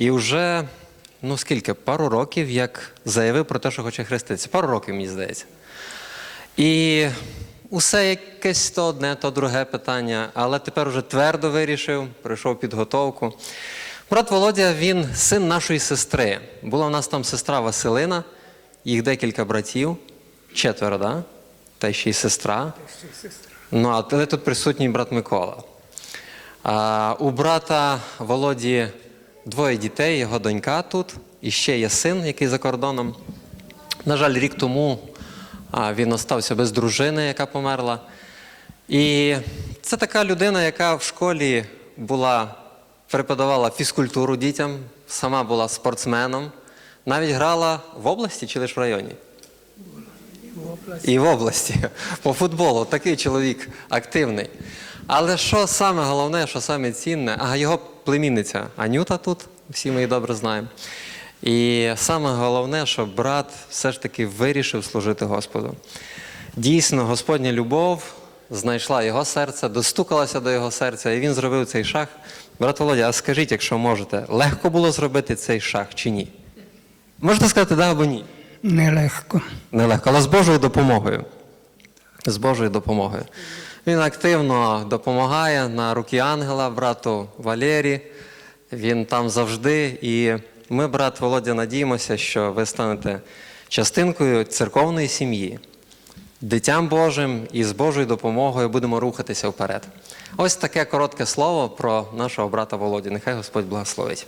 І вже, ну скільки, пару років, як заявив про те, що хоче хреститися. Пару років, мені здається. І усе якесь то одне, то друге питання, але тепер уже твердо вирішив, пройшов підготовку. Брат Володя, він син нашої сестри. Була в нас там сестра Василина, їх декілька братів, четверо, да? та ще й сестра. Ну, а але тут присутній брат Микола. А, у брата Володі двоє дітей, його донька тут, і ще є син, який за кордоном. На жаль, рік тому він остався без дружини, яка померла. І це така людина, яка в школі була, преподавала фізкультуру дітям, сама була спортсменом, навіть грала в області чи лише в районі? І в області по футболу такий чоловік активний. Але що саме головне, що саме цінне, а його племінниця Анюта тут, всі ми її добре знаємо. І саме головне, що брат все ж таки вирішив служити Господу. Дійсно, Господня любов знайшла його серце, достукалася до його серця, і він зробив цей шаг. Брат Володя, а скажіть, якщо можете, легко було зробити цей шаг чи ні? Можете сказати да або ні? Нелегко. Нелегко, але з Божою допомогою. З Божою допомогою. Він активно допомагає на руки ангела, брату Валері. Він там завжди. І ми, брат Володя, надіємося, що ви станете частинкою церковної сім'ї, дитям Божим і з Божою допомогою будемо рухатися вперед. Ось таке коротке слово про нашого брата Володю. Нехай Господь благословить.